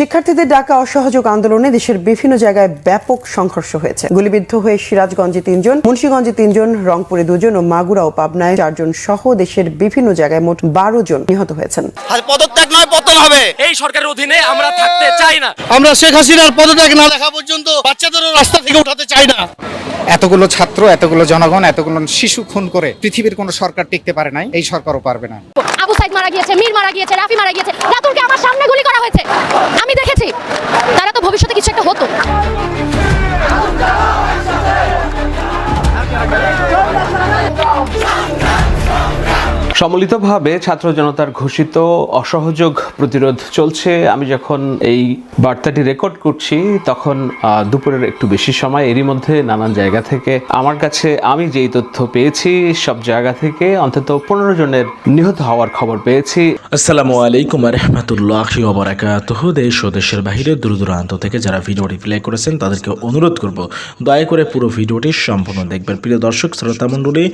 শিক্ষার্থীদের ডাকা অসহযোগ আন্দোলনে দেশের বিভিন্ন জায়গায় ব্যাপক সংঘর্ষ হয়েছে। গুলিবিদ্ধ হয়ে সিরাজগঞ্জে তিনজন মুন্সিগঞ্জে তিনজন রংপুরে দুজন ও মাগুরা ও পাবনায় চারজন সহ দেশের বিভিন্ন জায়গায় মোট বারো জন নিহত হয়েছেন। পদত্যাগ নয় পতন হবে। এই সরকারের অধীনে আমরা থাকতে চাই না। আমরা শেখ হাসিনার পদত্যাগ না দেখা পর্যন্ত বাচ্চাদেরও রাস্তা থেকে উঠাতে চাই না। এতগুলো ছাত্র এতগুলো জনগণ এতগুলো শিশু খুন করে পৃথিবীর কোনো সরকার টিকতে পারে নাই এই সরকারও পারবে না। আবু মারা গিয়েছে, মীর মারা গিয়েছে, রাফি মারা গিয়েছে, রাতুলকে আমার সামনে গুলি করা হয়েছে। আমি দেখেছি, তারা তো ভবিষ্যতে কিছু একটা হতো। সম্মিলিতভাবে ছাত্র জনতার ঘোষিত অসহযোগ প্রতিরোধ চলছে। আমি যখন এই বার্তাটি রেকর্ড করছি, তখন দুপুরের একটু বেশি সময় এরই মধ্যে নানান জায়গা থেকে আমার কাছে আমি যেই তথ্য পেয়েছি, সব জায়গা থেকে অন্তত পনেরো জনের নিহত হওয়ার খবর পেয়েছি। আসসালামু আলাইকুম রহমতুল্লাহ ওবরাকাতুহ দেশ ও দেশের বাহিরে দূর দূরান্ত থেকে যারা ভিডিওটি প্লে করেছেন, তাদেরকে অনুরোধ করব, দয়া করে পুরো ভিডিওটি সম্পূর্ণ দেখবেন। প্রিয় দর্শক, শ্রোতা মণ্ডলী,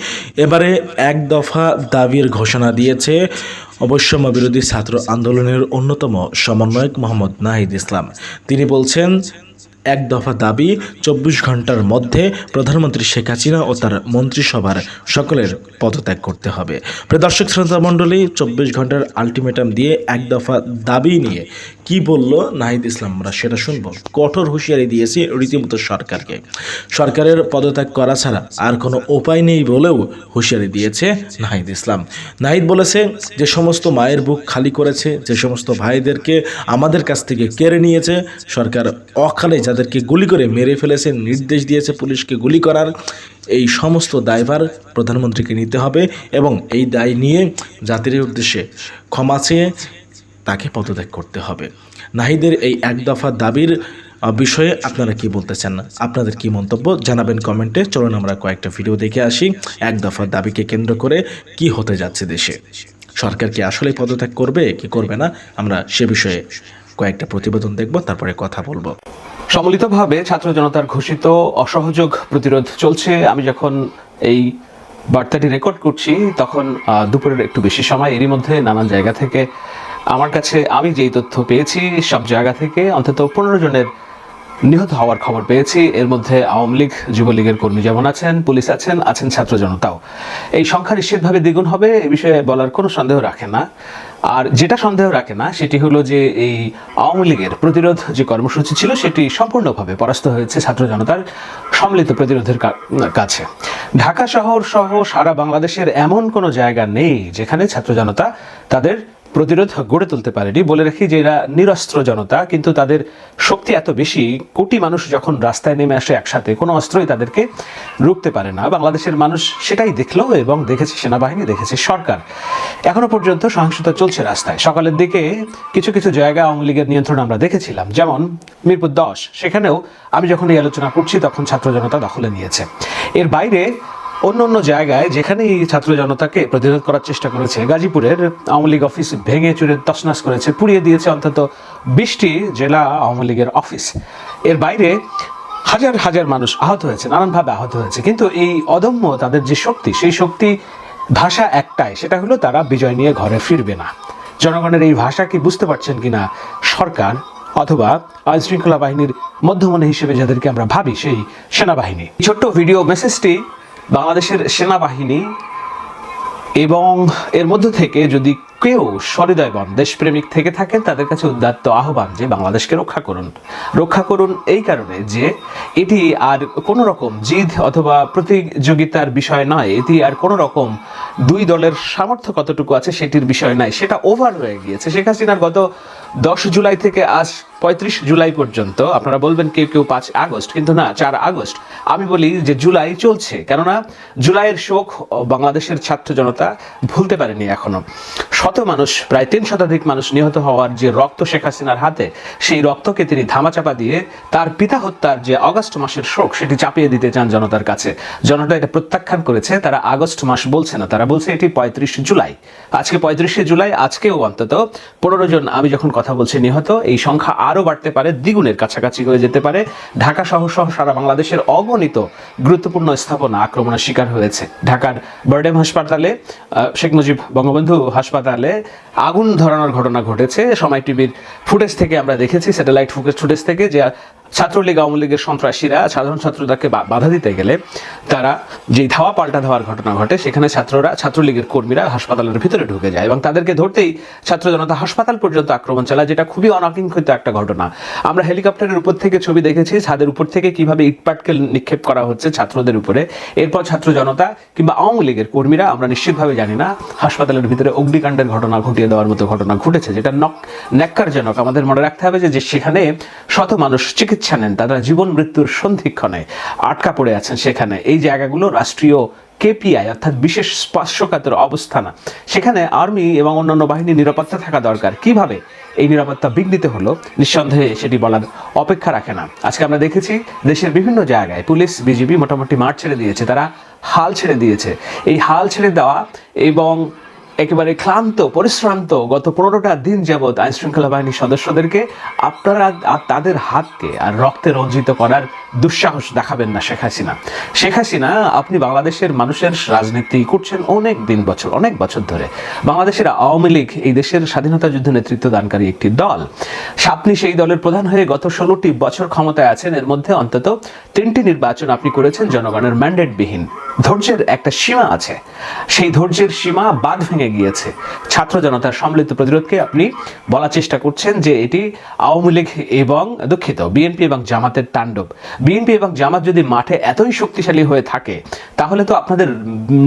এবারে এক দফা দাবির ঘোষণা দিয়েছে। অবশ্যম বিরোধী ছাত্র আন্দোলনের অন্যতম সমন্বয়ক মোহাম্মদ নাহিদ ইসলাম। তিনি বলছেন এক দফা দাবি চব্বিশ ঘণ্টার মধ্যে প্রধানমন্ত্রী শেখ হাসিনা ও তার মন্ত্রিসভার সকলের পদত্যাগ করতে হবে। প্রিয় দর্শক, শ্রোতা মণ্ডলী, চব্বিশ ঘণ্টার আলটিমেটাম দিয়ে এক দফা দাবি নিয়ে কি বলল নাহিদ ইসলাম, আমরা সেটা শুনব। কঠোর হুঁশিয়ারি দিয়েছে রীতিমতো সরকারকে। সরকারের পদত্যাগ করা ছাড়া আর কোনো উপায় নেই বলেও হুঁশিয়ারি দিয়েছে নাহিদ ইসলাম। নাহিদ বলেছে, যে সমস্ত মায়ের বুক খালি করেছে, যে সমস্ত ভাইদেরকে আমাদের কাছ থেকে কেড়ে নিয়েছে, সরকার অকালে যাদেরকে গুলি করে মেরে ফেলেছে, নির্দেশ দিয়েছে পুলিশকে গুলি করার। এই সমস্ত দায়ভার প্রধানমন্ত্রীকে নিতে হবে এবং এই দায় নিয়ে জাতির উদ্দেশ্যে ক্ষমা চেয়ে তাকে পদত্যাগ করতে হবে। নাহিদের এই এক দফা দাবির বিষয়ে আপনারা কি বলতে চান? আপনাদের কি মন্তব্য? জানাবেন কমেন্টে। চলুন আমরা কয়েকটা ভিডিও দেখে আসি। এক দফা দাবিকে কেন্দ্র করে কি হতে যাচ্ছে দেশে? সরকার কি আসলে পদত্যাগ করবে, কি করবে না? আমরা সে বিষয়ে কয়েকটা প্রতিবেদন দেখব, তারপরে কথা বলব। সম্মিলিতভাবে ছাত্র জনতার ঘোষিত অসহযোগ প্রতিরোধ চলছে। আমি যখন এই বার্তাটি রেকর্ড করছি, তখন দুপুরের একটু বেশি সময় এরই মধ্যে নানান জায়গা থেকে আমার কাছে আমি যেই তথ্য পেয়েছি, সব জায়গা থেকে অন্তত পনেরো জনের নিহত হওয়ার খবর পেয়েছি। এর মধ্যে আওয়ামী লীগ, যুবলীগের কর্মী যেমন আছেন, পুলিশ আছেন আছেন ছাত্র জনতাও। এই সংখ্যা নিশ্চিতভাবে দ্বিগুণ হবে, এ বিষয়ে বলার কোনো সন্দেহ রাখে না। আর যেটা সন্দেহ রাখে না, সেটি হলো যে এই আওয়ামী লীগের প্রতিরোধ যে কর্মসূচি ছিল, সেটি সম্পূর্ণভাবে পরাস্ত হয়েছে ছাত্র জনতার সম্মিলিত প্রতিরোধের কাছে। ঢাকা শহর সহ সারা বাংলাদেশের এমন কোনো জায়গা নেই যেখানে ছাত্র জনতা তাদের প্রতিরোধ গড়ে তুলতে পারেনি। বলে রাখি যে এরা নিরস্ত্র জনতা, কিন্তু তাদের শক্তি এত বেশি, কোটি মানুষ যখন রাস্তায় নেমে আসে একসাথে, কোনো অস্ত্রই তাদেরকে রুখতে পারে না। বাংলাদেশের মানুষ সেটাই দেখল এবং দেখেছে, সেনাবাহিনী দেখেছে, সরকার। এখনও পর্যন্ত সহিংসতা চলছে রাস্তায়। সকালের দিকে কিছু কিছু জায়গা আওয়ামী লীগের নিয়ন্ত্রণ আমরা দেখেছিলাম। যেমন মিরপুর দশ, সেখানেও আমি যখন এই আলোচনা করছি, তখন ছাত্র জনতা দখলে নিয়েছে। এর বাইরে অন্য অন্য জায়গায় যেখানে ছাত্র জনতাকে প্রতিরোধ করার চেষ্টা করেছে, গাজীপুরের আওয়ামী লীগ অফিস ভেঙে চুরে তছনছ করেছে, পুড়িয়ে দিয়েছে অন্তত বিশটি জেলা আওয়ামী লীগের অফিস এর বাইরে হাজার হাজার মানুষ আহত হয়েছে, নানানভাবে আহত হয়েছে। কিন্তু এই অদম্য তাদের যে শক্তি, সেই শক্তি ভাষা একটাই, সেটা হলো তারা বিজয় নিয়ে ঘরে ফিরবে না। জনগণের এই ভাষা কি বুঝতে পারছেন কিনা? সরকার অথবা আইন শৃঙ্খলা বাহিনীর মধ্যমনে হিসেবে যাদেরকে আমরা ভাবি, সেই সেনাবাহিনী। ছোট্ট ভিডিও মেসেজটি বাংলাদেশের সেনাবাহিনী এবং এর মধ্যে থেকে যদি কেউ সহৃদয়বান দেশপ্রেমিক থেকে থাকেন, তাদের কাছে উদাত্ত আহ্বান যে বাংলাদেশকে রক্ষা করুন। রক্ষা করুন এই কারণে যে এটি আর কোনো রকম জিদ অথবা প্রতিযোগিতার বিষয় নয়। এটি আর কোনো রকম দুই দলের সামর্থ্য কতটুকু আছে সেটির বিষয় নয়। সেটা ওভার হয়ে গিয়েছে। শেখ হাসিনার গত দশ জুলাই থেকে আজ পঁয়ত্রিশ জুলাই পর্যন্ত, আপনারা বলবেন কেউ কেউ পাঁচ আগস্ট, কিন্তু না, চার আগস্ট। আমি বলি যে জুলাই চলছে, কেননা জুলাইয়ের শোক বাংলাদেশের ছাত্র জনতা ভুলতে পারেনি এখনও। শত মানুষ, প্রায় তিন শতাধিক মানুষ নিহত হওয়ার যে রক্ত শেখ হাসিনার হাতে, সেই রক্তকে তিনি ধামাচাপা দিয়ে তার পিতা হত্যার যে অগস্ট মাসের শোক, সেটি চাপিয়ে দিতে চান জনতার কাছে। জনতা এটা প্রত্যাখ্যান করেছে, তারা আগস্ট মাস বলছে না, তারা বলছে এটি পঁয়ত্রিশ জুলাই। আজকে পঁয়ত্রিশে জুলাই, আজকেও অন্তত পনেরো জন, আমি যখন কথা কথা বলছে নিহত। এই সংখ্যা আরও বাড়তে পারে, দ্বিগুণের কাছাকাছি হয়ে যেতে পারে। ঢাকা সহ সহ সারা বাংলাদেশের অগণিত গুরুত্বপূর্ণ স্থাপনা আক্রমণের শিকার হয়েছে। ঢাকার বার্ডেম হাসপাতালে শেখ মুজিব বঙ্গবন্ধু হাসপাতালে আগুন ধরানোর ঘটনা ঘটেছে। সময় টিভির ফুটেজ থেকে আমরা দেখেছি, স্যাটেলাইট ফুটেজ ফুটেজ থেকে, যে ছাত্রলীগ, আওয়ামী লীগের সন্ত্রাসীরা, সাধারণ ছাত্রদেরকে বাধা দিতে গেলে তারা যে ধাওয়া পাল্টা ধাওয়ার ঘটনা ঘটে, সেখানে ছাত্ররা, ছাত্রলীগের কর্মীরা হাসপাতালের ভিতরে ঢুকে যায় এবং তাদেরকে ধরতেই ছাত্র জনতা হাসপাতাল পর্যন্ত আক্রমণ চালায়, যেটা খুবই অনাকাঙ্ক্ষিত একটা ঘটনা। আমরা হেলিকপ্টারের উপর থেকে ছবি দেখেছি, ছাদের উপর থেকে কীভাবে ইটপাটকেল নিক্ষেপ করা হচ্ছে ছাত্রদের উপরে। এরপর ছাত্র জনতা কিংবা আওয়ামী লীগের কর্মীরা, আমরা নিশ্চিতভাবে জানি না, হাসপাতালের ভিতরে অগ্নিকাণ্ডের ঘটনা ঘটিয়ে দেওয়ার মতো ঘটনা ঘটেছে, যেটা নক ন্যাক্কারজনক। আমাদের মনে রাখতে হবে যে সেখানে শত মানুষ চিকিৎসা নেন, তারা জীবন মৃত্যুর সন্ধিক্ষণে আটকা পড়ে আছেন সেখানে। এই জায়গাগুলো রাষ্ট্রীয় কেপিআই, অর্থাৎ বিশেষ স্পর্শকাতর অবস্থান। সেখানে আর্মি এবং অন্যান্য বাহিনীর নিরাপত্তা থাকা দরকার। কীভাবে এই নিরাপত্তা বিঘ্নিত হলো? নিঃসন্দেহে সেটি বলার অপেক্ষা রাখে না। আজকে আমরা দেখেছি দেশের বিভিন্ন জায়গায় পুলিশ, বিজিবি মোটামুটি মাঠ ছেড়ে দিয়েছে, তারা হাল ছেড়ে দিয়েছে। এই হাল ছেড়ে দেওয়া এবং একেবারে ক্লান্ত, পরিশ্রান্ত গত পনেরোটা দিন যাবৎ আইন শৃঙ্খলা বাহিনীর সদস্যদেরকে আপনারা আর তাদের হাতকে আর রক্তে রঞ্জিত করার দুঃসাহস দেখাবেন না শেখ হাসিনা। শেখ হাসিনা, আপনি বাংলাদেশের মানুষের রাজনীতি করছেন অনেক দিন বছর, অনেক বছর ধরে। বাংলাদেশের আওয়ামী লীগ এই দেশের স্বাধীনতা যুদ্ধ নেতৃত্ব দানকারী একটি দল। আপনি সেই দলের প্রধান হয়ে গত ষোলোটি বছর ক্ষমতায় আছেন, এর মধ্যে অন্তত তিনটি নির্বাচন আপনি করেছেন জনগণের ম্যান্ডেটবিহীন। ধৈর্যের একটা সীমা আছে। সেই ধৈর্যের সীমা বাদ ভেঙে গিয়েছে। ছাত্র জনতার সম্মিলিত প্রতিরোধকে আপনি বলার চেষ্টা করছেন যে এটি আওয়ামী লীগ এবং দুঃখিত বিএনপি এবং জামাতের তাণ্ডব। বিএনপি এবং জামাত যদি মাঠে এতই শক্তিশালী হয়ে থাকে, তাহলে তো আপনাদের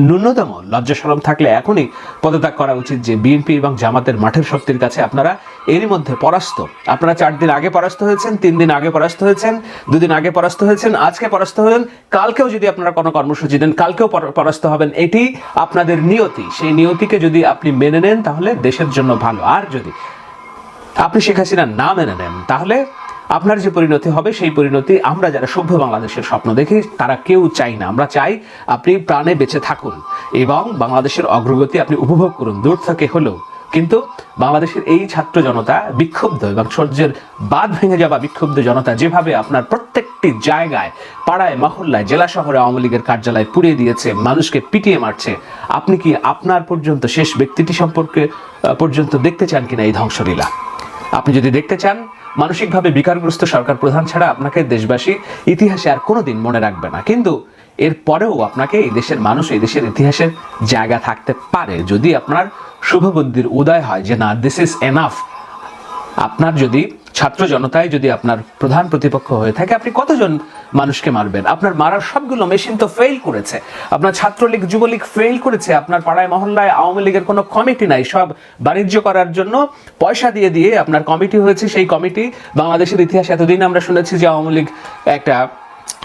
ন্যূনতম লজ্জা সরম থাকলে এখনই পদত্যাগ করা উচিত যে বিএনপি এবং জামাতের মাঠের শক্তির কাছে আপনারা এরই মধ্যে পরাস্ত। আপনারা চার দিন আগে পরাস্ত হয়েছেন, তিন দিন আগে পরাস্ত হয়েছেন, দুদিন আগে পরাস্ত হয়েছেন, আজকে পরাস্ত হলেন, কালকেও যদি আপনারা কোনো কর্মসূচি দেন, কালকেও পরাস্ত হবেন, এটি আপনাদের নিয়তি। সেই নিয়তিকে যদি আপনি মেনে নেন, তাহলে দেশের জন্য ভালো। আর যদি আপনি শেখ হাসিনা না মেনে নেন, তাহলে আপনার যে পরিণতি হবে, সেই পরিণতি আমরা যারা সভ্য বাংলাদেশের স্বপ্ন দেখি, তারা কেউ চাই না। আমরা চাই আপনি প্রাণে বেঁচে থাকুন এবং বাংলাদেশের অগ্রগতি আপনি উপভোগ করুন। দূর থেকে হলেও কিন্তু বাংলাদেশের এই ছাত্র জনতা বিক্ষুব্ধ এবং সূর্যের বাদ ভেঙে যাওয়া বিক্ষুব্ধ জনতা যেভাবে আপনার প্রত্যেকটি জায়গায়, পাড়ায়, মহল্লায়, জেলা শহরে আওয়ামী লীগের কার্যালয় পুড়িয়ে দিয়েছে, মানুষকে পিটিয়ে মারছে, আপনি কি আপনার পর্যন্ত শেষ ব্যক্তিটি সম্পর্কে পর্যন্ত দেখতে চান কিনা এই ধ্বংসলীলা? আপনি যদি দেখতে চান, মানসিকভাবে বিকারগ্রস্ত সরকার প্রধান ছাড়া আপনাকে দেশবাসী ইতিহাসে আর কোনোদিন মনে রাখবে না। কিন্তু এর পরেও আপনাকে এই দেশের মানুষ, এই দেশের ইতিহাসের জায়গা থাকতে পারে। যদি আপনার শুভবুদ্ধির উদয় হয় যে না দিস ইজ এনাফ আপনার যদি, ছাত্র জনতায় যদি আপনার প্রধান প্রতিপক্ষ হয়ে থাকে, আপনি কতজন মানুষকে মারবেন? আপনার মারার সবগুলো মেশিন তো ফেল করেছে। আপনার ছাত্রলীগ, যুবলীগ ফেল করেছে। আপনার পাড়ায়, মহল্লায়, আওয়ামী লীগের কোনো কমিটি নাই। সব বাণিজ্য করার জন্য পয়সা দিয়ে দিয়ে আপনার কমিটি হয়েছে। সেই কমিটি বাংলাদেশের ইতিহাসে এতদিন আমরা শুনেছি যে আওয়ামী লীগ একটা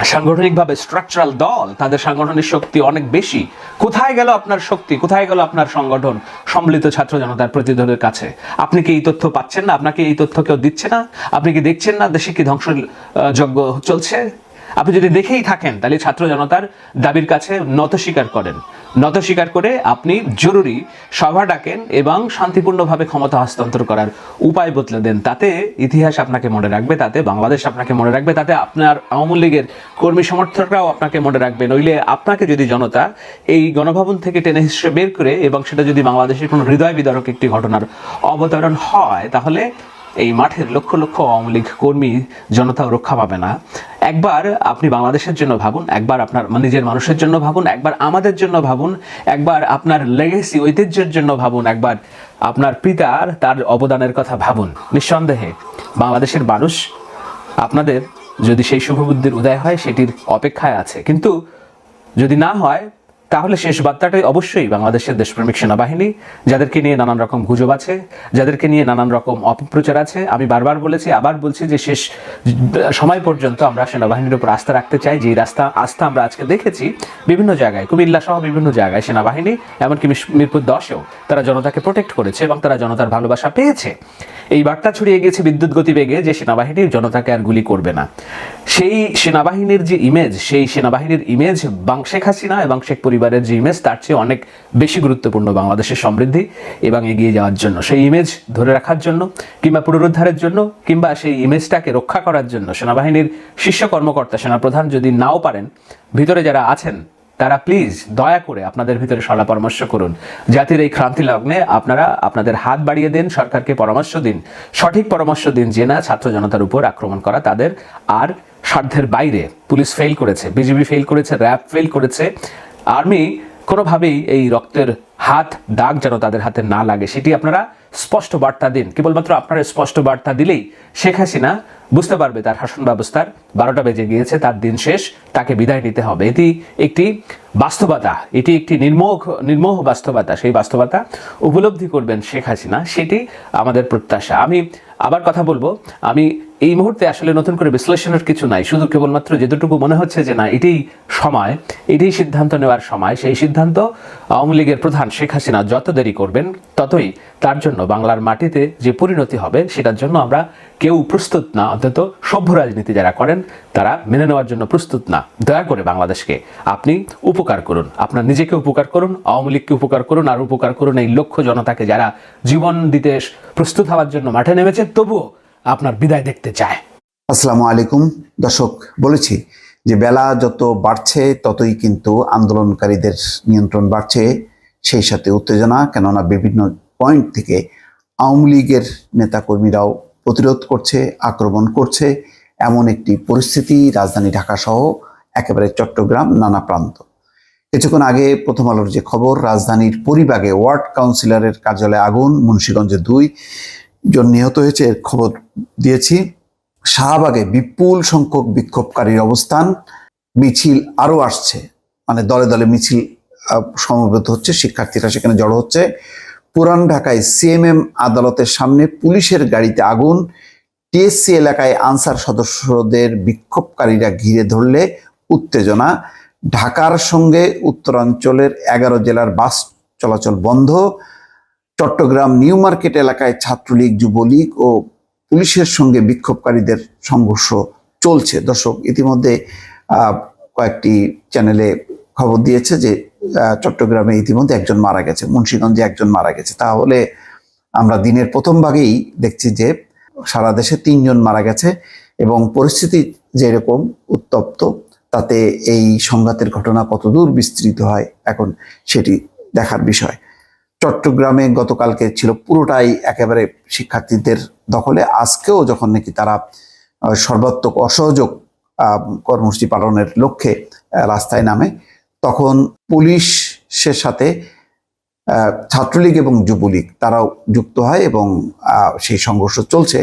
সাংগঠনিকভাবে স্ট্রাকচারাল দল তাদের সাংগঠনিক শক্তি অনেক বেশি। কোথায় গেল আপনার শক্তি? কোথায় গেল আপনার সংগঠন? সম্মিলিত ছাত্র জনতার প্রতিনিধিদের কাছে। আপনি কি এই তথ্য পাচ্ছেন না? আপনাকে এই তথ্য কেউ দিচ্ছে না? আপনি কি দেখছেন না দেশে কি ধ্বংস আহ, চলছে? আপনি যদি দেখেই থাকেন, তাহলে ছাত্র জনতার দাবির কাছে নত স্বীকার করেন। নত স্বীকার করে আপনি জরুরি সভা ডাকেন এবং শান্তিপূর্ণভাবে ক্ষমতা হস্তান্তর করার উপায় বদলে দেন। তাতে ইতিহাস আপনাকে মনে রাখবে, তাতে বাংলাদেশ আপনাকে মনে রাখবে, তাতে আপনার আওয়ামী লীগের কর্মী সমর্থকরাও আপনাকে মনে রাখবে। নইলে আপনাকে যদি জনতা এই গণভবন থেকে টেনে হিসেবে বের করে এবং সেটা যদি বাংলাদেশের কোনো হৃদয় বিদারক একটি ঘটনার অবতরণ হয়, তাহলে এই মাঠের লক্ষ লক্ষ আওয়ামী লীগ কর্মী জনতাও রক্ষা পাবে না। একবার আপনি বাংলাদেশের জন্য ভাবুন, একবার আপনার নিজের মানুষের জন্য ভাবুন, একবার আমাদের জন্য ভাবুন, একবার আপনার লেগেসি ঐতিহ্যের জন্য ভাবুন, একবার আপনার পিতার তার অবদানের কথা ভাবুন। নিঃসন্দেহে বাংলাদেশের মানুষ আপনাদের যদি সেই শুভবুদ্ধির উদয় হয়, সেটির অপেক্ষায় আছে। কিন্তু যদি না হয় তাহলে শেষ বার্তাটাই অবশ্যই বাংলাদেশের দেশপ্রেমিক সেনাবাহিনী, যাদেরকে নিয়ে নানান রকম গুজব আছে, যাদেরকে নিয়ে নানান রকম অপপ্রচার আছে। আমি বারবার বলেছি, আবার বলছি যে শেষ সময় পর্যন্ত আমরা সেনাবাহিনীর উপর আস্থা রাখতে চাই। যে রাস্তা, আস্থা আমরা আজকে দেখেছি বিভিন্ন জায়গায়, কুমিল্লা সহ বিভিন্ন জায়গায় সেনাবাহিনী, এমনকি মিরপুর দশেও তারা জনতাকে প্রোটেক্ট করেছে এবং তারা জনতার ভালোবাসা পেয়েছে। এই বার্তা ছড়িয়ে গেছে বিদ্যুৎ গতিবেগে যে সেনাবাহিনী জনতাকে আর গুলি করবে না। সেই সেনাবাহিনীর যে ইমেজ সেই সেনাবাহিনীর ইমেজ বাং শেখ হাসিনা এবং শেখ পরিবার পরিবারের যে ইমেজ তার চেয়ে অনেক বেশি গুরুত্বপূর্ণ বাংলাদেশের সমৃদ্ধি এবং এগিয়ে যাওয়ার জন্য। সেই ইমেজ ধরে রাখার জন্য কিংবা পুনরুদ্ধারের জন্য কিংবা সেই ইমেজটাকে রক্ষা করার জন্য সেনাবাহিনীর শীর্ষ কর্মকর্তা, সেনাপ্রধান যদি নাও পারেন, ভিতরে যারা আছেন, তারা প্লিজ দয়া করে আপনাদের ভিতরে সলা পরামর্শ করুন। জাতির এই ক্রান্তি লগ্নে আপনারা আপনাদের হাত বাড়িয়ে দিন, সরকারকে পরামর্শ দিন, সঠিক পরামর্শ দিন, যে না ছাত্র জনতার উপর আক্রমণ করা তাদের আর সাধ্যের বাইরে। পুলিশ ফেল করেছে, বিজিবি ফেল করেছে র্যাব ফেল করেছে। আর্মি কোনোভাবেই এই রক্তের হাত, দাগ যেন তাদের হাতে না লাগে, সেটি আপনারা স্পষ্ট বার্তা দিন। কেবলমাত্র আপনারা স্পষ্ট বার্তা দিলেই শেখ হাসিনা বুঝতে পারবে তার শাসন ব্যবস্থার বারোটা বেজে গিয়েছে, তার দিন শেষ, তাকে বিদায় নিতে হবে। এটি একটি বাস্তবতা, এটি একটি নির্মোহ নির্মোহ বাস্তবতা, সেই বাস্তবতা উপলব্ধি করবেন শেখ হাসিনা, সেটি আমাদের প্রত্যাশা। আমি আবার কথা বলব, আমি এই মুহূর্তে আসলে নতুন করে বিশ্লেষণের কিছু নাই। শুধু কেবলমাত্র যেটুকু মনে হচ্ছে যে না, এটাই সময়, এটাই সিদ্ধান্ত নেওয়ার সময়। সেই সিদ্ধান্ত আওয়ামী লীগের প্রধান শেখ হাসিনা যত দেরি করবেন, ততই তার জন্য বাংলার মাটিতে যে পরিণতি হবে, সেটার জন্য আমরা কেউ প্রস্তুত না। অন্তত সভ্য রাজনীতি যারা করেন, তারা মেনে নেওয়ার জন্য প্রস্তুত না। দয়া করে বাংলাদেশকে আপনি উপকার করুন। আপনার নিজেকে উপকার করুন, আওয়ামী লীগকে উপকার করুন, আর উপকার করুন এই লক্ষ্য জনতাকে যারা জীবন দিতে প্রস্তুত হওয়ার জন্য মাঠে নেমেছে। তবুও আপনার বিদায় দেখতে চায়। আসসালামু আলাইকুম। দর্শক, বলেছি যে বেলা যত বাড়ছে, ততই কিন্তু আন্দোলনকারীদের নিয়ন্ত্রণ বাড়ছে। সেই সাথে উত্তেজনা, কেননা বিভিন্ন পয়েন্ট থেকে আওয়ামী লীগের নেতাকর্মীরাও প্রতিরোধ করছে, আক্রমণ করছে। এমন একটি পরিস্থিতি রাজধানী ঢাকা সহ একেবারে চট্টগ্রাম, নানা প্রান্ত। কিছুক্ষণ আগে প্রথম আলোর যে খবর, রাজধানীর পরিবাগে ওয়ার্ড কাউন্সিলরের কার্যালয়ে আগুন, মুন্সীগঞ্জে দুই জন নিহত হয়েছে, এর খবর দিয়েছি। শাহবাগে বিপুল সংখ্যক বিক্ষোভকারীর অবস্থান। মিছিল আরও আসছে মানে দলে দলে মিছিল সমবেত হচ্ছে, শিক্ষার্থীরা সেখানে জড়ো হচ্ছে। পুরান ঢাকায় সিএমএম আদালতের সামনে পুলিশের গাড়িতে আগুন। টিএসসি এলাকায় আনসার সদস্যদের বিক্ষোভকারীরা ঘিরে ধরলে উত্তেজনা। ঢাকার সঙ্গে উত্তরাঞ্চলের এগারো জেলার বাস চলাচল বন্ধ। চট্টগ্রাম নিউ মার্কেট এলাকায় ছাত্রলীগ, যুবলীগ ও পুলিশের সঙ্গে বিক্ষোভকারীদের সংঘর্ষ চলছে। দর্শক, ইতিমধ্যে কয়েকটি চ্যানেলে খবর দিয়েছে যে চট্টগ্রামে ইতিমধ্যে একজন মারা গেছে, মুন্সিগঞ্জে একজন মারা গেছে। তাহলে আমরা দিনের প্রথম ভাগেই দেখছি যে, সারা দেশে তিনজন মারা গেছে এবং পরিস্থিতি যেরকম উত্তপ্ত, তাতে এই সংঘাতের ঘটনা কতদূর বিস্তৃত হয় এখন সেটি দেখার বিষয়। চট্টগ্রামে গতকালকে ছিল পুরোটাই একেবারে শিক্ষার্থীদের দখলে। আজকেও যখন নাকি তারা সর্বাত্মক অসহযোগ কর্মসূচি পালনের লক্ষ্যে রাস্তায় নামে, তখন পুলিশের সাথে ছাত্রলীগ এবং যুবলীগ তারাও যুক্ত হয় এবং সেই সংঘর্ষ চলছে।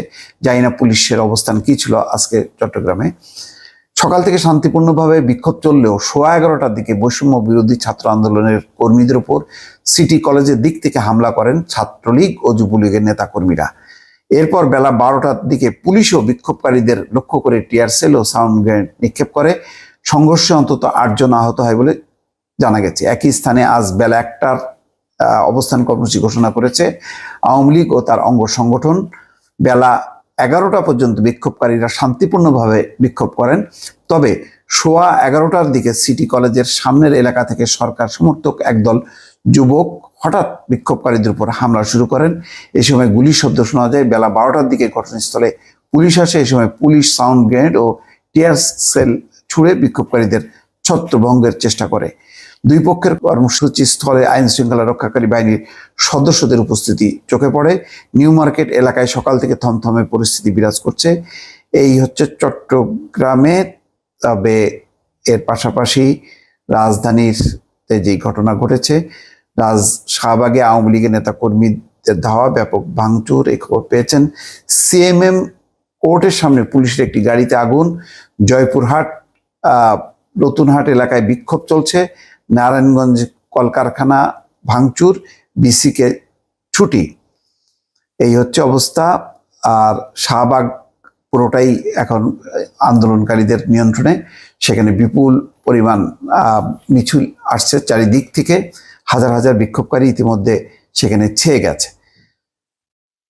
জানি না পুলিশের অবস্থান কি ছিল আজকে চট্টগ্রামে। সকাল থেকে শান্তিপূর্ণভাবে বিক্ষোভ চললেও সোয়া এগারোটার দিকে বৈষম্য বিরোধী ছাত্র আন্দোলনের কর্মীদের উপর সিটি কলেজের দিক থেকে হামলা করেন ছাত্রলীগ ও যুবলীগের নেতাকর্মীরা। এরপর বেলা বারোটার দিকে পুলিশও বিক্ষোভকারীদের লক্ষ্য করে টিয়ার সেল ও সাউন্ড গ্রেনেড নিক্ষেপ করে। সংঘর্ষে অন্তত আটজন আহত হয় বলে জানা গেছে। একই স্থানে আজ বেলা একটার অবস্থান কর্মসূচি ঘোষণা করেছে আওয়ামী লীগ ও তার অঙ্গ সংগঠন। বেলা এগারোটা পর্যন্ত বিক্ষোভকারীরা শান্তিপূর্ণভাবে বিক্ষোভ করেন। তবে সোয়া এগারোটার দিকে সিটি কলেজের সামনের এলাকা থেকে সরকার সমর্থক একদল যুবক হঠাৎ বিক্ষোভকারীদের উপর হামলা শুরু করেন। এই সময় গুলির শব্দ শোনা যায়। বেলা বারোটার দিকে ঘটনাস্থলে পুলিশ আসে। এই সময় পুলিশ সাউন্ড গ্রেনেড ও টিয়ার সেল ছুড়ে বিক্ষোভকারীদের ছত্রভঙ্গের চেষ্টা করে। দুই পক্ষের কর্মসূচি স্থলে আইন শৃঙ্খলা রক্ষাকারী বাহিনীর সদস্যদের উপস্থিতি চোখে পড়ে। নিউ মার্কেট এলাকায় সকাল থেকে থমথমে পরিস্থিতি বিরাজ করছে। এই হচ্ছে চট্টগ্রামে, তবে এর পাশাপাশি রাজধানীর যে ঘটনা ঘটেছে, রাজ শাহবাগে আওয়ামী লীগের নেতা কর্মীদের ধাওয়া ব্যাপক ভাঙচুর এই খবর পেয়েছেন। সিএমএম কোর্টের সামনে পুলিশের একটি গাড়িতে আগুন। জয়পুরহাট নতুনহাট এলাকায় বিক্ষোভ চলছে। নারায়ণগঞ্জ কলকারখানা, ভাঙচুর, বিসিকে ছুটি। এই হচ্ছে অবস্থা। আর শাহবাগ পুরোটাই এখন আন্দোলনকারীদের নিয়ন্ত্রণে। সেখানে বিপুল পরিমাণ মিছিল আসছে চারিদিক থেকে। হাজার হাজার বিক্ষোভকারী ইতিমধ্যে সেখানে ছেয়ে গেছে।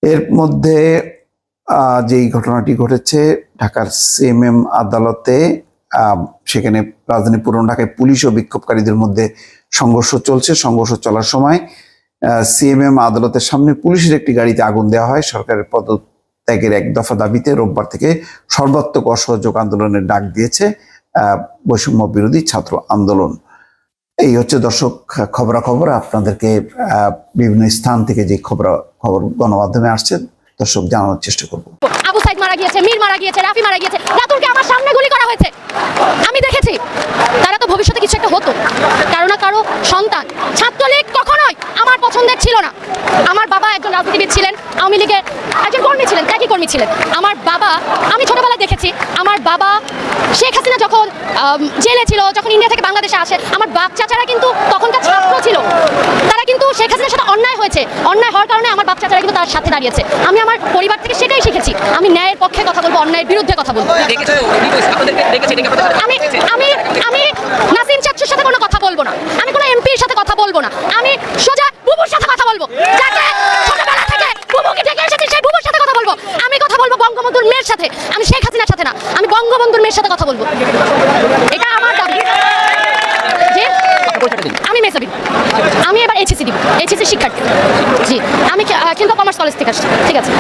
এর মধ্যে যেই ঘটনাটি ঘটেছে, ঢাকার সিএমএম আদালতে সেখানে রাজধানী পুরনো ঢাকায় পুলিশ ও বিক্ষোভকারীদের মধ্যে সংঘর্ষ চলছে। সংঘর্ষ চলার সময় সিএমএম আদালতের সামনে পুলিশের একটি গাড়িতে আগুন দেওয়া হয়। সরকারের পদত্যাগের এক দফা দাবিতে রোববার থেকে সর্বাত্মক অসহযোগ আন্দোলনের ডাক দিয়েছে বৈষম্য বিরোধী ছাত্র আন্দোলন। এই হচ্ছে দর্শক খবরাখবর। আপনাদেরকে বিভিন্ন স্থান থেকে যে খবর খবর গণমাধ্যমে আসছে, দর্শক জানানোর চেষ্টা করব। মারা গিয়েছে, মীর মারা গিয়েছে, রাফি মারা গিয়েছে। রাতুলকে আমার সামনে গুলি করা হয়েছে। আমি দেখেছি, তারা তো ভবিষ্যতে কিছু একটা হতো। কারও না কারও সন্তান। ছাত্রলীগ কখনোই আমার পছন্দের ছিল না। আমার বাবা একজন রাজনীতিবিদ ছিলেন, আওয়ামী লীগের একজন কর্মী ছিলেন ত্যাগী কর্মী ছিলেন। আমার বাবা, আমি ছোটবেলায় দেখেছি, আমার বাবা শেখ হাসিনা যখন জেলে ছিল, যখন ইন্ডিয়া থেকে বাংলাদেশে আসে, আমার বাপ চাচারা কিন্তু তখনকার ছাত্র ছিল। তারা কিন্তু শেখ হাসিনার সাথে অন্যায় হয়েছে। অন্যায় হওয়ার কারণে আমার বাপ চাচারা কিন্তু তার সাথে দাঁড়িয়েছে। আমি আমার পরিবার থেকে সেটাই শিখেছি। আমি ন্যায়ের পক্ষে কথা বলব অন্যায়ের বিরুদ্ধে কথা বলব। আমি আমি আমি নাসিম চাচ্চুর সাথে কোনো কথা বলব না। আমি কোনো এমপির সাথে কথা বলব না। আমি সোজা বুবুর সাথে কথা বলব। যাকে ছোটবেলা থেকে বুবুকে ডেকে এসেছি সেই বুবুর সাথে কথা বলব। আমি কথা বলব বঙ্গবন্ধুর মেয়ের সাথে। আমি শেখ হাসিনার সাথে না। আমি বঙ্গবন্ধুর মেয়ের সাথে কথা বলব এটা আমার দাবি জি আমি মেসাবি আমি এবার এইচএসি দিব। এইচএসি শিক্ষার্থী। জি। আমি কিন্তু কমার্স কলেজ থেকে আসছি। ঠিক আছে?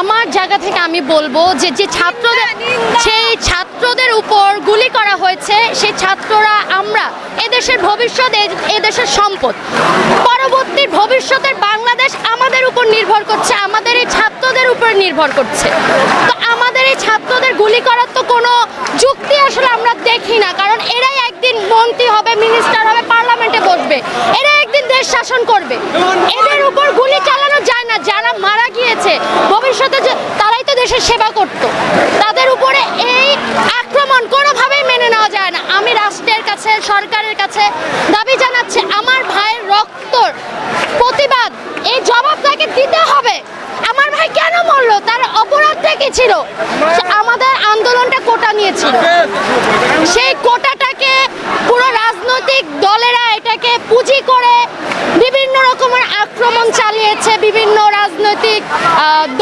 আমার জায়গা থেকে আমি বলব যে যে ছাত্রদের সেই ছাত্রদের উপর গুলি করা হয়েছে সেই ছাত্ররা আমরা এদেশের ভবিষ্যৎ এদেশের সম্পদ। পরবর্তী ভবিষ্যতের বাংলাদেশ উপর নির্ভর করছে, আমাদের এই ছাত্রদের উপর নির্ভর করছে। তো আমাদের এই ছাত্রদের গুলি করার তো কোনো যুক্তি আসলে আমরা দেখি না, কারণ এরাই একদিন মন্ত্রী হবে মিনিস্টার হবে পার্লামেন্টে বসবে। এরা একদিন দেশ শাসন করবে। এদের উপর গুলি চালানো যায় না, যারা মারা গিয়েছে, ভবিষ্যতে যে তারাই তো দেশের সেবা করত। তাদের উপরে এই আক্রমণ কোনোভাবেই মেনে নেওয়া যায় না। আমি রাষ্ট্রের কাছে, সরকারের কাছে দাবি জানাচ্ছি, আমার ভাইয়ের রক্তর প্রতিবাদ এই জবাব তাকে দিতে হবে আমার ভাই কেন মরলো তার অপরাধটা ছিল আমাদের আন্দোলনটা কোটা নিয়েছিল। সেই কোটাটাকে পুরো রাজনৈতিক দলেরা এটাকে পুঁজি করে বিভিন্ন রকমের আক্রমণ চালিয়েছে বিভিন্ন রাজনৈতিক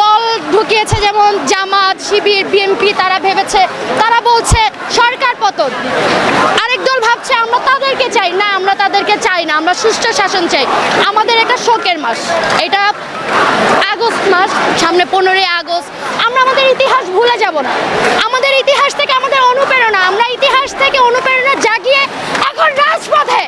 দল ঢুকিয়েছে, যেমন জামাত, শিবির বিএনপি তারা ভেবেছে, তারা বলছে সরকার পতন। আরেক দল ভাবছে, আমরা তাদেরকে চাই। না, আমরা তাদেরকে চাই না, আমরা সুষ্ঠু শাসন চাই। আমাদের এটা শোকের মাস। এটা আগস্ট মাস, সামনে পনেরোই আগস্ট। আমরা আমাদের ইতিহাস ভুলে যাব না। আমাদের ইতিহাস থেকে আমাদের অনুপ্রেরণা। আমরা ইতিহাস থেকে অনুপ্রেরণা জাগিয়ে এখন রাজপথে।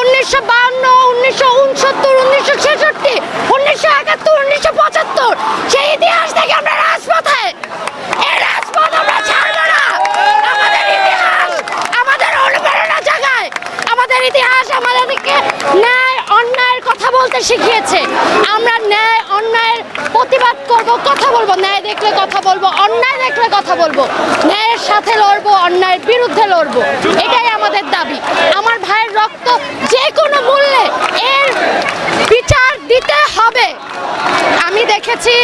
উনিশশো বাহান্ন উনিশশো উনসত্তর, উনিশশো ছেষট্টি, উনিশশো একাত্তর, উনিশশো পঁচাত্তর। সেই ইতিহাস থেকে আমরা রাজপথে। রাজপথ আমরা আমাদের ইতিহাস আমাদের অনুপ্রেরণা জাগায়। আমাদের ইতিহাস আমাদেরকে ন্যায় অন্যায়ের কথা বলতে শিখিয়েছে। আমরা ন্যায়, অন্যায়ের প্রতিবাদ করব, কথা বলব। ন্যায় দেখলে কথা বলব, অন্যায় দেখলে কথা বলব। ন্যায়ের সাথে লড়বো, অন্যায়ের বিরুদ্ধে লড়বো। এটাই আমাদের দাবি। আমার ভাইয়ের রক্ত যে কোনো মূল্যে এর বিচার দিতে হবে। আমি দেখেছি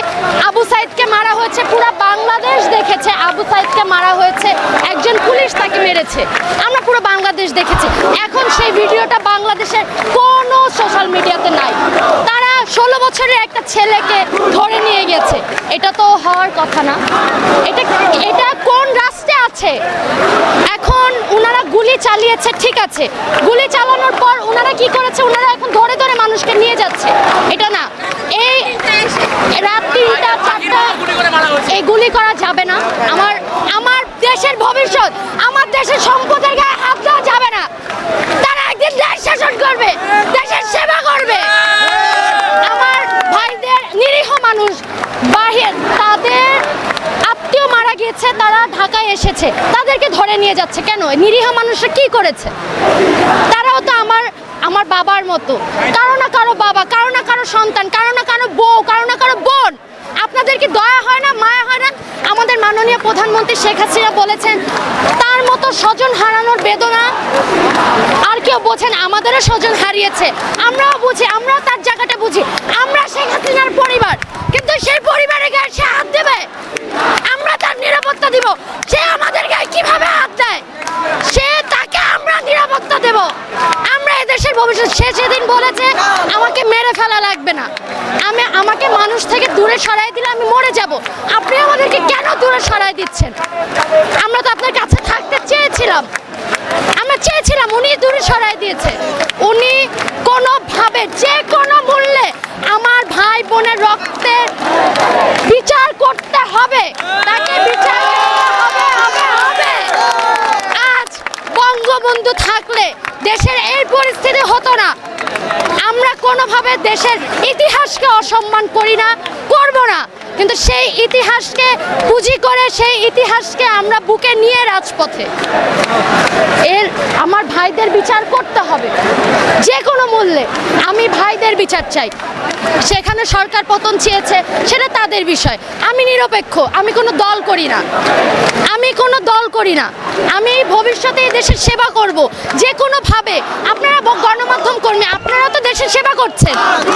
আবু সাইদকে মারা হয়েছে, পুরো বাংলাদেশ দেখেছে আবু সাইদকে মারা হয়েছে। একজন পুলিশ তাকে মেরেছে। আমরা পুরো বাংলাদেশ দেখেছি। এখন সেই ভিডিওটা বাংলাদেশের কোনো সোশ্যাল মিডিয়াতে নাই। তারা ষোলো বছরের একটা ছেলেকে ধরে নিয়ে গেছে। এটা তো হওয়ার কথা না। এটা এটা কোন রাষ্ট্রে আছে? এখন ওনারা গুলি চালিয়েছে, ঠিক আছে। গুলি চালানোর পর ওনারা কি করেছে? ওনারা এখন ধরে ধরে মানুষকে নিয়ে যাচ্ছে। এটা না। এই রাত তিনটা চারটা, এই গুলি করা যাবে না। আমার দেশের ভবিষ্যৎ আমার দেশের সম্পদের গায়ে হাত দেওয়া যাবে না তারা একদিন দেশ শাসন করবে দেশের সেবা করবে আমার ভাইদের নিরীহ মানুষ বাহির তাদের আত্মীয় মারা গিয়েছে তারা ঢাকায় এসেছে, তাদেরকে ধরে নিয়ে যাচ্ছে। কেন? নিরীহ মানুষরা কি করেছে? তারাও তো আমার আমার বাবার মতো। কারও না কারও বাবা, কারও না কারও সন্তান, কারও না কারও বউ, কারও না কারও বোন। আপনাদের কি দয়া হয় না, মায়া হয় না? আমাদের মাননীয় প্রধানমন্ত্রী শেখ হাসিনা বলেছেন, তার মতো স্বজন হারানোর বেদনা আর কেউ বোঝেন আমাদেরও স্বজন হারিয়েছে। আমরাও বুঝি, আমরাও তার জায়গাটা বুঝি। আমরা শেখ হাসিনার পরিবার। সেই পরিবারের গায়ে সে হাত দেবে? আমরা তার নিরাপত্তা দিব। সে আমাদের গায়ে কীভাবে হাত দেয়? সে তাকে আমরা নিরাপত্তা দেব। আমরা এদেশের ভবিষ্যৎ সে সেদিন বলেছে, আমাকে মেরে ফেলা লাগবে না। আমি আমাকে মানুষ থেকে দূরে সরাই দিলে আমি মরে যাব। আপনি আমাদেরকে কেন দূরে সরাই দিচ্ছেন? আমরা তো আপনার কাছে থাকতে চেয়েছিলাম। আমরা চেয়েছিলাম উনি দূরে সরাই দিয়েছে। উনি কোনোভাবে, যে কোনো মূল্যে আমার ভাই বোনের রক্তের বিচার করতে হবে। তাকে বিচার করতে হবে হবে হবে আজ বঙ্গবন্ধু থাকলে দেশের এই পরিস্থিতি হতো না। আমরা কোনোভাবে দেশের ইতিহাসকে অসম্মান করি না, করব না। কিন্তু সেই ইতিহাসকে পুঁজি করে, সেই ইতিহাসকে আমরা বুকে নিয়ে রাজপথে। এর, আমার ভাইদের বিচার করতে হবে। যে কোনো মূল্যে আমি ভাইদের বিচার চাই। সেখানে সরকার পতন চেয়েছে, সেটা তাদের বিষয়। আমি নিরপেক্ষ, আমি কোনো দল করি না। আমি কোনো দল করি না। আমি ভবিষ্যতে এই দেশের সেবা করব যে কোনোভাবে আপনারা গণমাধ্যম কর্মী, আপনারা তো দেশের সেবা করছেন।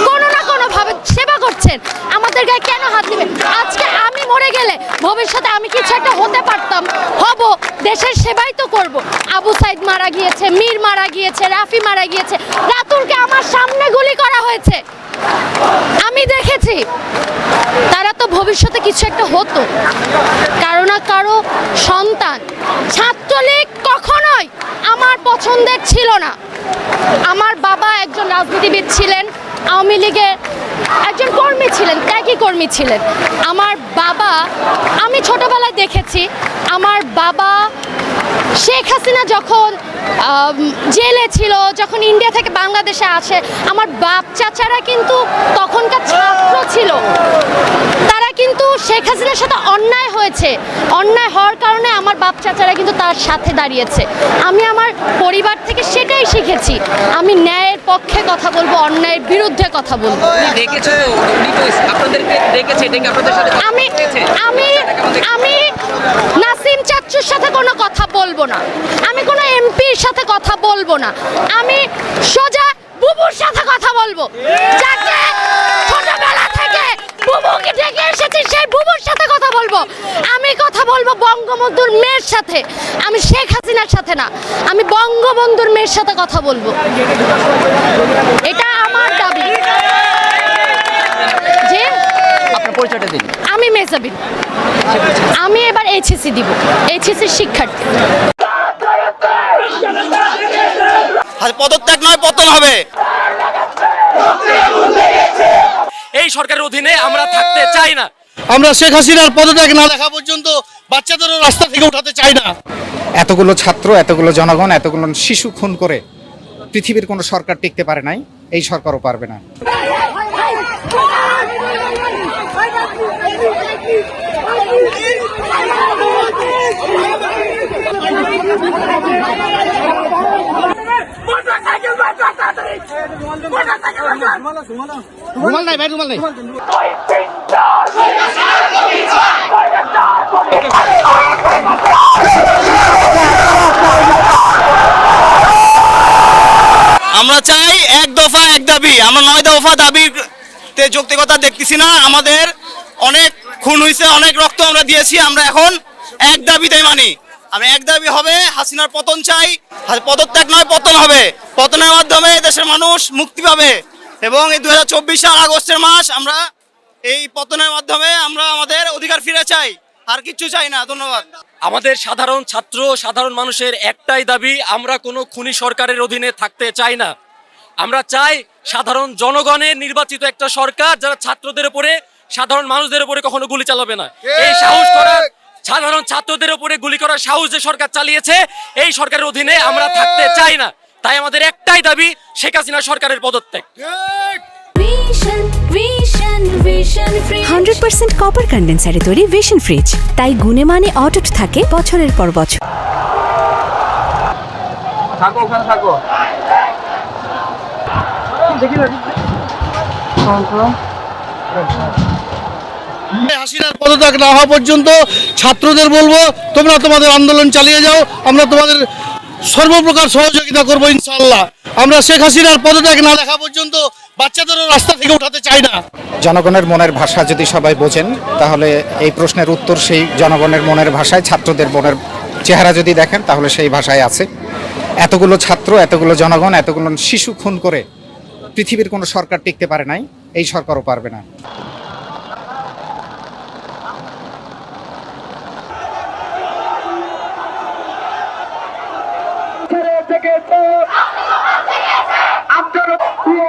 কোনো না কোনোভাবে সেবা করছেন। আমাদের গায়ে কেন হাত দিবেন? আজকে আমি মরে গেলে ভবিষ্যতে আমি কিছু একটা হতে পারতাম, হব। দেশের সেবাই তো করব। আবু সাইদ মারা গিয়েছে, মীর মারা গিয়েছে, রাফি মারা গিয়েছে। রাতুলকে আমার সামনে গুলি করা হয়েছে। আমি দেখেছি, তারা তো ভবিষ্যতে কিছু একটা হতো। কারও না কারও সন্তান। ছাত্রলীগ কখনোই আমার পছন্দের ছিল না। আমার বাবা একজন রাজনীতিবিদ ছিলেন, আওয়ামী লীগের একজন কর্মী ছিলেন, ত্যাগী কর্মী ছিলেন। আমার বাবা, আমি ছোটবেলায় দেখেছি, আমার বাবা শেখ হাসিনা যখন জেলে ছিল, যখন ইন্ডিয়া থেকে বাংলাদেশে আসে, আমার বাপ চাচারা কিন্তু তখনকার ছাত্র ছিল। তারা কিন্তু শেখ হাসিনার সাথে অন্যায় হয়েছে। অন্যায় হওয়ার কারণে আমার বাপ চাচারা কিন্তু তার সাথে দাঁড়িয়েছে। আমি আমার পরিবার থেকে সেটাই শিখেছি। আমি ন্যায়ের পক্ষে কথা বলব অন্যায়ের বিরুদ্ধে কথা বলব। আমি আমি আমি নাসিম চাচ্চুর সাথে কোনো কথা বলব না। আমি কোনো এমপির সাথে কথা বলব না। আমি সোজা বুবুর সাথে কথা বলব। যাকে বুবুকে ডেকে এসেছি সেই বুবুর সাথে কথা বলব। আমি কথা বলব বঙ্গবন্ধুর মেয়ের সাথে। আমি শেখ হাসিনার সাথে না আমি বঙ্গবন্ধুর মেয়ের সাথে কথা বলব। এটা আমার দাবি। যে পরিচয়টা দিন। আমি মেজাবিন আমি এবার এইচএসসি দিব এইচএসসি শিক্ষার্থী। আর পদত্যাগ নয় পতন হবে। এই সরকারের অধীনে আমরা থাকতে চাই না। আমরা শেখ হাসিনার পদত্যাগ না দেখা পর্যন্ত বাচ্চাদেরও রাস্তা থেকে উঠাতে চাই না। এতগুলো ছাত্র এতগুলো জনগণ এতগুলো শিশু খুন করে পৃথিবীর কোনো সরকার টিকতে পারে নাই এই সরকারও পারবে না। রুমাল নাই ভাই রুমাল নাই। আমরা চাই এক দফা এক দাবি। আমরা নয় দফা দাবিতে যৌক্তিকতা দেখতেছি না। আমাদের অনেক খুন হয়েছে অনেক রক্ত আমরা দিয়েছি। আমরা এখন এক দাবিতেই মানি। আমি এক দাবি হবে, হাসিনার পতন চাই পদত্যাগ নয়, পতন হবে। পতনের মাধ্যমে দেশের মানুষ মুক্তি পাবে। এবং এই দু সাল আগস্টের মাস আমরা এই পতনের মাধ্যমে আমরা আমাদের অধিকার ফিরে চাই। আর কিচ্ছু চাই না, ধন্যবাদ। আমাদের সাধারণ ছাত্র, সাধারণ মানুষের একটাই দাবি, আমরা কোনো খুনি সরকারের অধীনে থাকতে চাই না। আমরা চাই সাধারণ জনগণের নির্বাচিত একটা সরকার, যারা ছাত্রদের উপরে, সাধারণ মানুষদের উপরে কখনো গুলি চালাবে না। এই সাহস করা সাধারণ ছাত্রদের উপরে গুলি করার সাহস যে সরকার চালিয়েছে এই সরকারের অধীনে আমরা থাকতে চাই না। তাই আমাদের একটাই দাবি শেখ হাসিনা সরকারের পদত্যাগ। Vision Vision Vision hundred percent copper কন্ডেন্সারে তৈরি ভিশন ফ্রিজ তাই গুণে মানে অটুট থাকে বছরের পর বছর। হাসিনার পদত্যাগ না হওয়া পর্যন্ত ছাত্রদের বলব, তোমরা তোমাদের আন্দোলন চালিয়ে যাও, আমরা তোমাদের সর্বপ্রকার সহযোগিতা করব ইনশাল্লাহ আমরা শেখ হাসিনার পদত্যাগ না দেখা পর্যন্ত বাচ্চাদেরও রাস্তা থেকে উঠাতে চাই না। জনগণের মনের ভাষা যদি সবাই বোঝেন, তাহলে এই প্রশ্নের উত্তর সেই জনগণের মনের ভাষায়, ছাত্রদের মনের চেহারা যদি দেখেন, তাহলে সেই ভাষায় আছে। এতগুলো ছাত্র, এতগুলো জনগণ, এতগুলো শিশু খুন করে পৃথিবীর কোনো সরকার টিকতে পারে নাই, এই সরকারও পারবে না।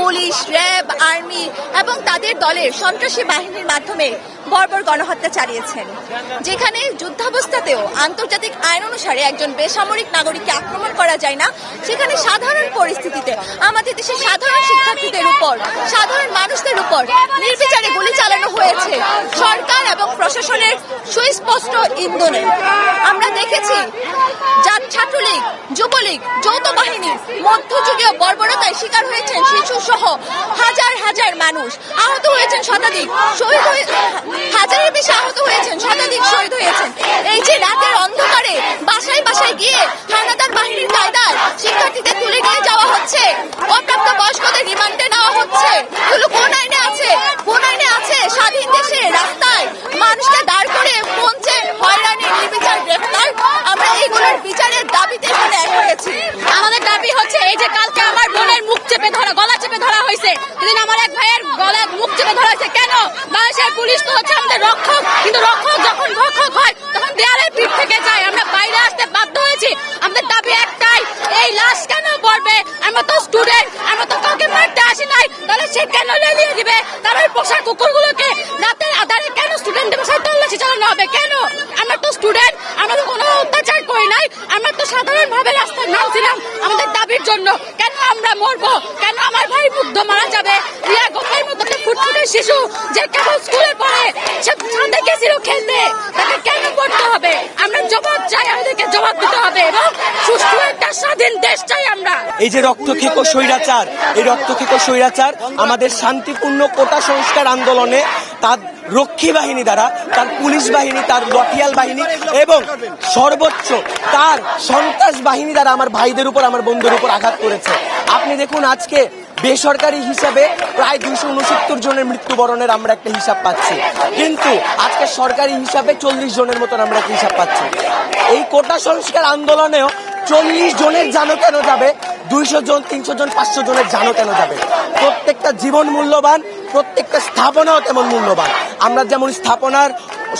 পুলিশ র্যাব আর্মি এবং তাদের দলের সন্ত্রাসী বাহিনীর মাধ্যমে বর্বর গণহত্যা চালিয়েছেন। যেখানে যুদ্ধাবস্থাতেও আন্তর্জাতিক আইন অনুসারে একজন বেসামরিক নাগরিককে আক্রমণ করা যায় না, সেখানে সাধারণ পরিস্থিতিতে আমাদের দেশের সাধারণ শিক্ষার্থীদের উপর, সাধারণ মানুষদের উপর নির্বিচারে গুলি চালানো হয়েছে। সরকার এবং প্রশাসনের সুস্পষ্ট ইন্ধনে। আমরা দেখেছি যার ছাত্রলীগ, যুবলীগ, যৌথ বাহিনী মধ্যযুগীয় বর্বরতায় শিকার হয়েছেন শিশু সহ হাজার হাজার মানুষ। আহত হয়েছেন শতাধিক। শহীদ হাজারের বেশি আহত হয়েছেন, শতাধিক শহীদ হয়েছেন। এই যে রাতের অন্ধকারে বাসায় বাসায় গিয়ে হানাদার বাহিনীর কায়দায় শিক্ষার্থীদের তুলে নিয়ে যাওয়া হচ্ছে অপ্রাপ্ত বয়স্কদের রিমান্ডে নেওয়া হচ্ছে। এগুলো কোন আইনে আছে? কোন আইনে আছে? স্বাধীন দেশে রাস্তায় মানুষকে দাঁড় করে পৌঁছে হয়রানি, নির্বিচার, গ্রেফতার? আমরা এইগুলোর বিচারের দাবিতে এখানে এক হয়েছি আমাদের দাবি হচ্ছে, এই যে কালকে আমার বোনের মুখ চেপে ধরা গলা চেপে ধরা হয়েছে সেদিন আমার এক ভাইয়ের গলা মুখ চেপে ধরা হয়েছে কেন বাংলাদেশের পুলিশ তো হচ্ছে আমাদের রক্ষক কিন্তু রক্ষক যখন ভক্ষক হয় তখন দেয়ালের পিঠ থেকে যায় আমরা বাইরে আসতে বাধ্য হয়েছি আমাদের দাবি একটাই এই লাশ কেন পড়বে আমরা তো স্টুডেন্ট আমরা তো কাউকে মারতে আসি নাই তাহলে সে কেন লেলিয়ে দিবে তার ওই পোশাক কুকুরগুলোকে রাতের আধারে কেন স্টুডেন্টদের বাসায় তল্লাশি চালানো হবে কেন আমরা তো স্টুডেন্ট আমরা তো কোনো অত্যাচার করি নাই আমরা তো সাধারণ ভাবে রাস্তায় নামছিলাম আমাদের দাবির জন্য কেন আমরা মরবো কেন আমার ভাই মুগ্ধ মারা যাবে রিয়া গোপাল মতো একটা ফুটফুটে শিশু যে কেবল স্কুলে পড়ে সে ছাদে গেছিল খেলতে তাকে কেন পড়তে হবে আমরা জবাব চাই আমাদেরকে জবাব দিতে হবে এবং সুষ্ঠু একটা স্বাধীন দেশ চাই আমরা এই যে রক্তক্ষেকো স্বৈরাচার, এই রক্তক্ষেকো স্বৈরাচার আমাদের শান্তিপূর্ণ কোটা সংস্কার আন্দোলনে তার রক্ষী বাহিনী দ্বারা, তার পুলিশ বাহিনী, তার লঠিয়াল বাহিনী এবং সর্বোচ্চ তার সন্ত্রাস বাহিনী দ্বারা আমার ভাইদের উপর, আমার বন্ধুর উপর আঘাত করেছে। আপনি দেখুন আজকে বেসরকারি হিসাবে প্রায় দুইশো উনসত্তর জনের মৃত্যুবরণের আমরা একটা হিসাব পাচ্ছি। কিন্তু আজকে সরকারি হিসাবে চল্লিশ জনের মতন আমরা একটা হিসাব পাচ্ছি। এই কোটা সংস্কার আন্দোলনেও চল্লিশ জনের জানো কেন যাবে? দুইশো জন, তিনশো জন, পাঁচশো জনের জানো কেন যাবে? প্রত্যেকটা জীবন মূল্যবান, প্রত্যেকটা স্থাপনাও তেমন মূল্যবান। আমরা যেমন স্থাপনার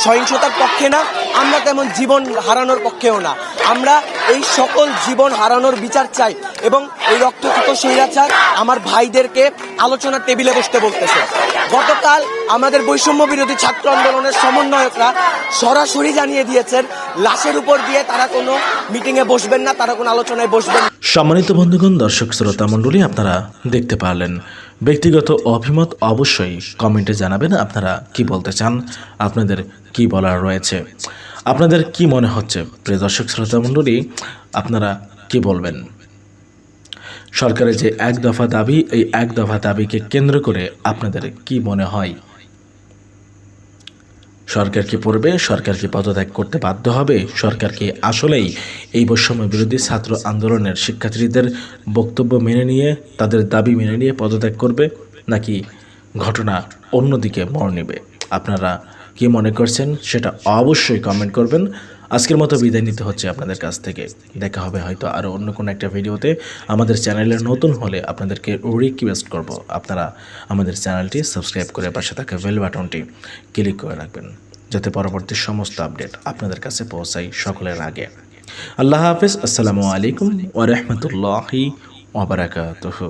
সহিংসতার পক্ষে না, আমরা তেমন জীবন হারানোর পক্ষেও না। আমরা এই সকল জীবন হারানোর বিচার চাই এবং এই রক্তক্ষত স্বৈরাচার আমার ভাইদেরকে আলোচনার টেবিলে বসতে বলতেছে। গতকাল আমাদের বৈষম্য বিরোধী ছাত্র আন্দোলনের সমন্বয়করা সরাসরি জানিয়ে দিয়েছেন, লাশের উপর দিয়ে তারা কোনো মিটিংয়ে বসবেন না, তারা কোনো আলোচনায় বসবেন। সম্মানিত বন্ধুগণ, দর্শক শ্রোতা মণ্ডলী, আপনারা দেখতে পারলেন। ব্যক্তিগত অভিমত অবশ্যই কমেন্টে জানাবেন, আপনারা কি বলতে চান? আপনাদের কি বলার রয়েছে? আপনাদের কি মনে হচ্ছে? প্রিয় দর্শক, শ্রোতা মণ্ডলী, আপনারা কি বলবেন? সরকারের যে এক দফা দাবি, এই এক দফা দাবিকে কেন্দ্র করে আপনাদের কি মনে হয়? সরকার কি পড়বে? সরকার কি পদত্যাগ করতে বাধ্য হবে? সরকার কি আসলেই এই বৈষম্য বিরোধী ছাত্র আন্দোলনের শিক্ষার্থীদের বক্তব্য মেনে নিয়ে, তাদের দাবি মেনে নিয়ে পদত্যাগ করবে? নাকি ঘটনা অন্যদিকে মর নেবে? আপনারা কি মনে করছেন সেটা অবশ্যই কমেন্ট করবেন। আজকের মতো বিদায় নিতে হচ্ছে আপনাদের কাছ থেকে। দেখা হবে হয়তো আরও অন্য কোনো একটা ভিডিওতে। আমাদের চ্যানেলে নতুন হলে আপনাদেরকে রিকোয়েস্ট করব। আপনারা আমাদের চ্যানেলটি সাবস্ক্রাইব করে পাশে থাকা বেল বাটনটি ক্লিক করে রাখবেন, যাতে পরবর্তী সমস্ত আপডেট আপনাদের কাছে পৌঁছায় সকলের আগে। আল্লাহ হাফিজ। আসসালামু আলাইকুম ওরহমতুল্লাহি ওবরাকাতুহু